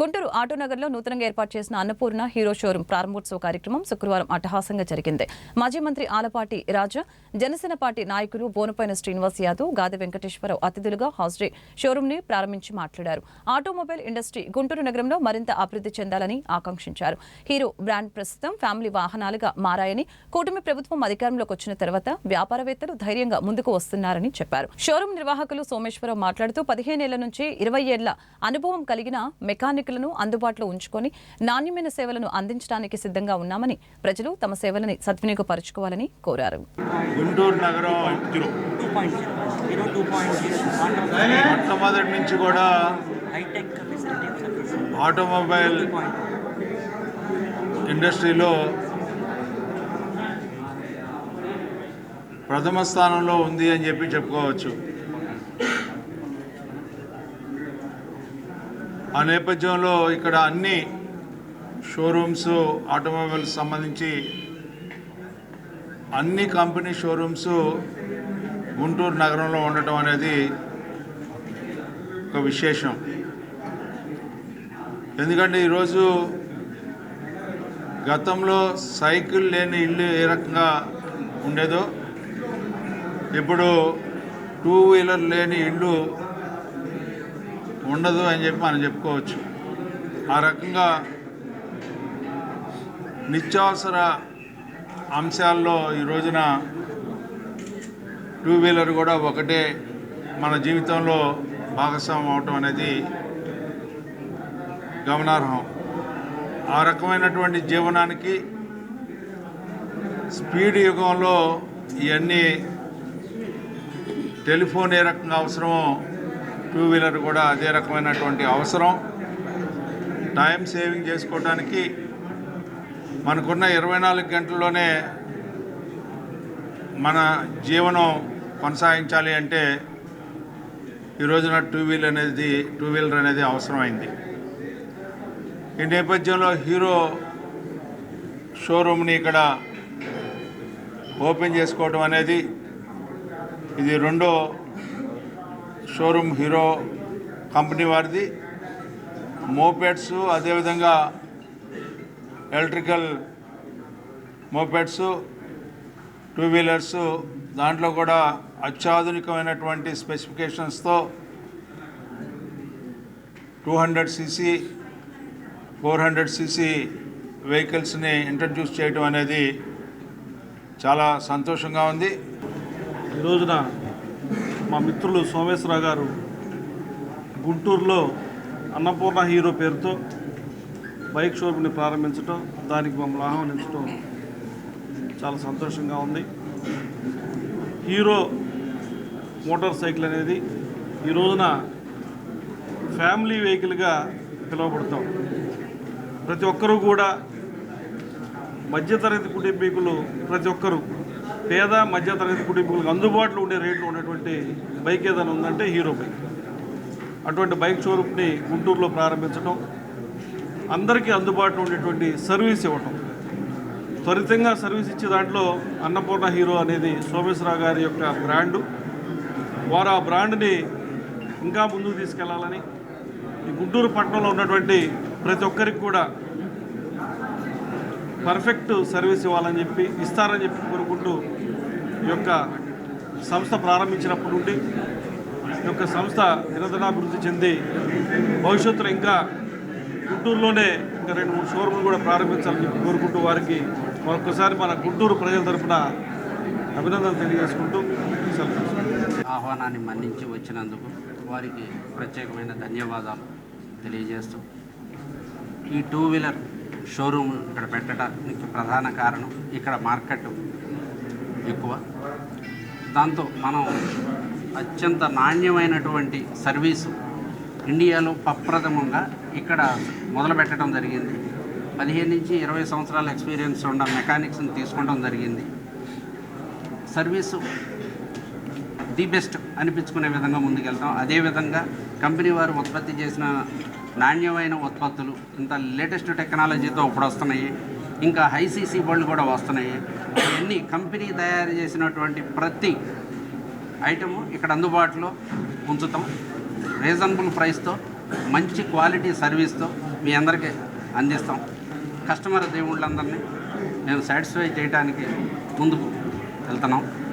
గుంటూరు ఆటోనగర్లో నూతనంగా ఏర్పాటు చేసిన అన్నపూర్ణ హీరో షోరూం ప్రారంభోత్సవ కార్యక్రమం శుక్రవారం అట్టహాసంగా జరిగింది. మాజీ మంత్రి ఆలపాటి రాజా జనసేన పార్టీ నాయకులు బోనపైన శ్రీనివాస్ యాదవ్ గాది వెంకటేశ్వరరావు అతిథులుగా హాజరై షోరూంని ప్రారంభించి మాట్లాడారు. ఆటోమొబైల్ ఇండస్ట్రీ గుంటూరు నగరంలో మరింత అభివృద్ధి చెందాలని ఆకాంక్షించారు. హీరో బ్రాండ్ ప్రస్తుతం ఫ్యామిలీ వాహనాలుగా మారాయని కూటమి ప్రభుత్వం అధికారంలోకి వచ్చిన తర్వాత వ్యాపారవేత్తలు ధైర్యంగా ముందుకు వస్తున్నారని చెప్పారు. షోరూం నిర్వాహకులు సోమేశ్వరరావు మాట్లాడుతూ పదిహేనేళ్ళ నుంచి ఇరవై ఏళ్ళ అనుభవం కలిగిన మెకానిక్ మెకానికులను అందుబాటులో ఉంచుకొని నాణ్యమైన సేవలను అందించడానికి సిద్ధంగా ఉన్నామని ప్రజలు తమ సేవలని సద్వినియోగపరుచుకోవాలని కోరారు. గుంటూరు నగరం మొట్టమొదటి నుంచి కూడా ఆటోమొబైల్ ఇండస్ట్రీలో ప్రథమ స్థానంలో ఉంది అని చెప్పి చెప్పుకోవచ్చు. ఆ నేపథ్యంలో ఇక్కడ అన్ని షోరూమ్స్ ఆటోమొబైల్స్ సంబంధించి అన్ని కంపెనీ షోరూమ్స్ గుంటూరు నగరంలో ఉండటం అనేది ఒక విశేషం. ఎందుకంటే ఈరోజు గతంలో సైకిల్ లేని ఇల్లు ఏ రకంగా ఉండేదో ఇప్పుడు టూ వీలర్ లేని ఇల్లు ఉండదు అని చెప్పి మనం చెప్పుకోవచ్చు. ఆ రకంగా నిత్యావసర అంశాల్లో ఈ రోజున టూ వీలర్ కూడా ఒకటే మన జీవితంలో భాగస్వామ్యం అవటం అనేది గమనార్హం. ఆ రకమైనటువంటి జీవనానికి స్పీడ్ యుగంలో ఇవన్నీ టెలిఫోన్ ఏ రకంగా అవసరమో టూ వీలర్ కూడా అదే రకమైనటువంటి అవసరం. టైం సేవింగ్ చేసుకోవడానికి మనకున్న ఇరవై నాలుగు గంటల్లోనే మన జీవనం కొనసాగించాలి అంటే ఈ రోజున టూ వీలర్ అనేది టూ వీలర్ అనేది అవసరమైంది. ఈ నేపథ్యంలో హీరో షోరూమ్ని ఇక్కడ ఓపెన్ చేసుకోవడం అనేది ఇది రెండో షోరూమ్ హీరో కంపెనీ వారిది. మోపెట్స్ అదేవిధంగా ఎలక్ట్రికల్ మోపెట్స్ టూ వీలర్స్ దాంట్లో కూడా అత్యాధునికమైనటువంటి స్పెసిఫికేషన్స్తో two hundred CC four hundred CC వెహికల్స్ని ఇంట్రడ్యూస్ చేయడం అనేది చాలా సంతోషంగా ఉంది. ఈ రోజున మా మిత్రులు సోమేశ్వరరావు గారు గుంటూరులో అన్నపూర్ణ హీరో పేరుతో బైక్ షోరూమ్ని ప్రారంభించడం దానికి మమ్మల్ని ఆహ్వానించడం చాలా సంతోషంగా ఉంది. హీరో మోటార్ సైకిల్ అనేది ఈ రోజున ఫ్యామిలీ వెహికల్గా పిలువబడతాం. ప్రతి ఒక్కరూ కూడా మధ్యతరగతి కుటుంబీకులు ప్రతి ఒక్కరూ పేద మధ్యతరగతి కుటుంబీకులకు అందుబాటులో ఉండే రేట్లు ఉన్నటువంటి బైక్ ఏదైనా ఉందంటే హీరో బైక్. అటువంటి బైక్ షోరూమ్ని గుంటూరులో ప్రారంభించడం అందరికీ అందుబాటులో ఉండేటువంటి సర్వీస్ ఇవ్వటం. త్వరితంగా సర్వీస్ ఇచ్చే దాంట్లో అన్నపూర్ణ హీరో అనేది సోమేశ్వరరావు గారి యొక్క బ్రాండు. వారు ఆ బ్రాండ్ని ఇంకా ముందుకు తీసుకెళ్ళాలని ఈ గుంటూరు పట్టణంలో ఉన్నటువంటి ప్రతి ఒక్కరికి కూడా పర్ఫెక్ట్ సర్వీస్ ఇవ్వాలని చెప్పి ఇస్తారని చెప్పి కోరుకుంటూ ఈ యొక్క సంస్థ ప్రారంభించినప్పటి నుండి ఈ యొక్క సంస్థ నిరంతరాభివృద్ధి చెంది భవిష్యత్తులో ఇంకా గుంటూరులోనే ఇంకా రెండు మూడు షోరూమ్లు కూడా ప్రారంభించాలని చెప్పి కోరుకుంటూ వారికి మరొకసారి మన గుంటూరు ప్రజల తరఫున అభినందనలు తెలియజేసుకుంటూ ఆహ్వానాన్ని మన్నించి వచ్చినందుకు వారికి ప్రత్యేకమైన ధన్యవాదాలు తెలియజేస్తూ ఈ టూ వీలర్ షోరూమ్ ఇక్కడ పెట్టడానికి ప్రధాన కారణం. ఇక్కడ మార్కెట్ ఎక్కువ. దాంతో మనం అత్యంత నాణ్యమైనటువంటి సర్వీసు ఇండియాలో ప్రప్రథమంగా ఇక్కడ మొదలుపెట్టడం జరిగింది. పదిహేను నుంచి ఇరవై సంవత్సరాల ఎక్స్పీరియన్స్ ఉన్న మెకానిక్స్ని తీసుకోవడం జరిగింది. సర్వీసు ది బెస్ట్ అనిపించుకునే విధంగా ముందుకెళ్తాం. అదేవిధంగా కంపెనీ వారు ఉత్పత్తి చేసిన నాణ్యమైన ఉత్పత్తులు ఇంత లేటెస్ట్ టెక్నాలజీతో ఇప్పుడు వస్తున్నాయి. ఇంకా హైసీసీ బళ్ళు కూడా వస్తున్నాయి. ఇవన్నీ కంపెనీ తయారు చేసినటువంటి ప్రతి ఐటము ఇక్కడ అందుబాటులో ఉంచుతాం. రీజనబుల్ ప్రైస్తో మంచి క్వాలిటీ సర్వీస్తో మీ అందరికీ అందిస్తాం. కస్టమర్ దేవుళ్ళందరినీ మేము సాటిస్ఫై చేయడానికి ముందుకు వెళ్తున్నాం. దాని